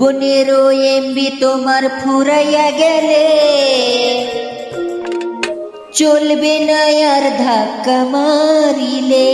যৌবনেরও MB তোমার ফুরাইয়া গেলে। চলবে না আর ধাক্কা মারিলে।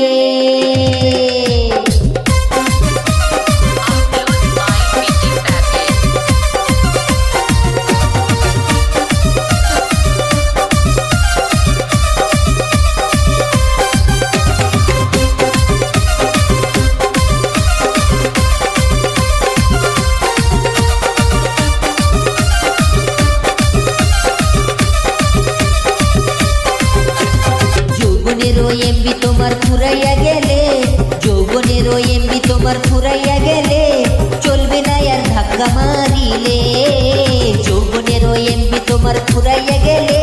এমবি তোমার ফুরাইয়া গেলে, যৌবনেরও এমবি তোমার ফুরাইয়া গেলে, চলবে না আর ধাক্কা মারিলে। যৌবনেরও এমবি তোমার ফুরাইয়া গেলে,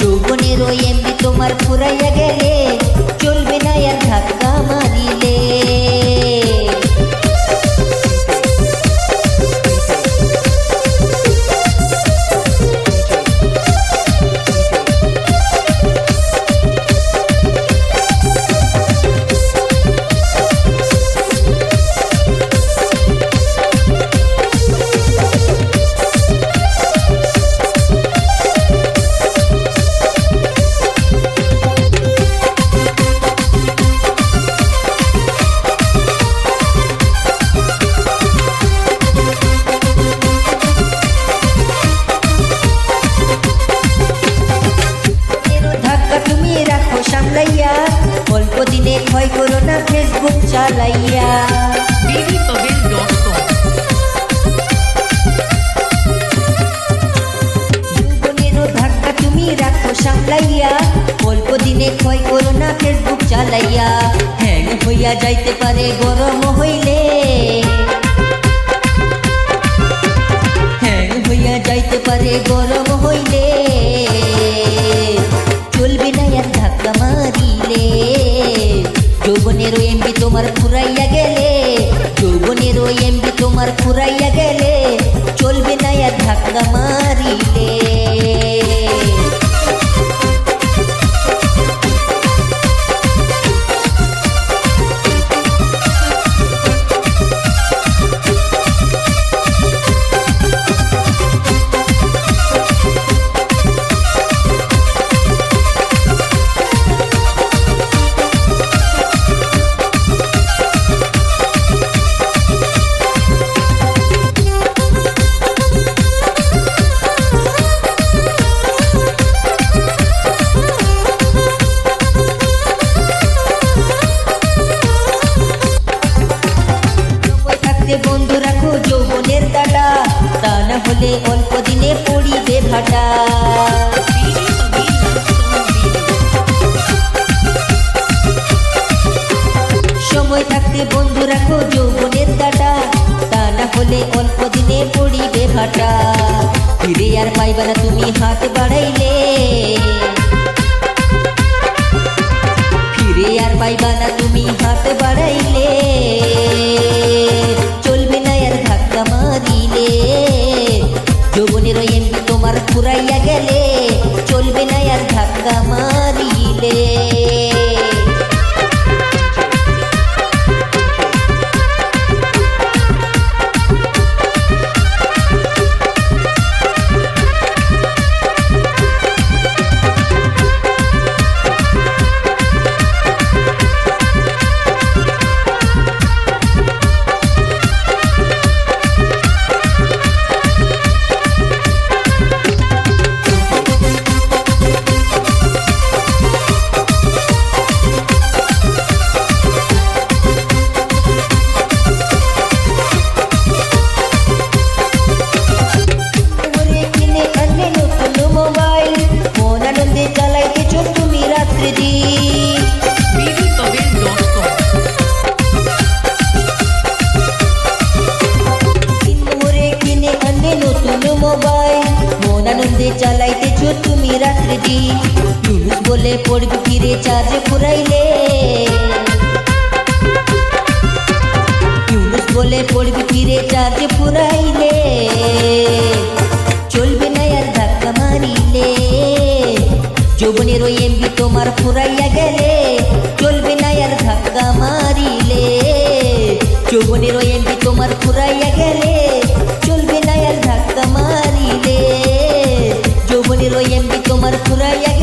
যৌবনেরও এমবি তোমার ফুরাইয়া গেলে, চলবে না আর ধাক্কা করো না ফেসবুক চালাইয়া হ্যাং হইয়া যাইতে পারে গরম হইলে হ্যাং হইয়া যাইতে পারে গরম হইলে চলবে না আর ধাক্কা মারিলে যৌবনেরও এমবি তোমার ফুরাইয়া গেলে যৌবনেরও এমবি তোমার ফুরাইয়া গেলে চলবে না আর ধাক্কা মারিলে পড়িবে সময় থাকতে বন্ধু রাখো, যৌবনের তা না হলে অল্প দিনে পড়িবে ভাটা। ফিরে আর পাইবা না তুমি হাত বাড়াইলে। ফিরে আর পাইবা না তুমি হাত বাড়াইলে। ফুরাইয়া গেলে চালাইতেছো তুমি রাত্রি দিন ইউনুস বলে পড়বি ফিরে চার্জ ফুরাইলে ইউনুস বলে পড়বি ফিরে চার্জ ফুরাইলে চলবে না আর ধাক্কা মারিলে যৌবনের ওই এমবি তোমার ফুরাইয়া গেলে চলবে না আর ধাক্কা মারিলে যৌবনের ওই এমবি তোমার ফুরাইয়া গেলে I'm not puraya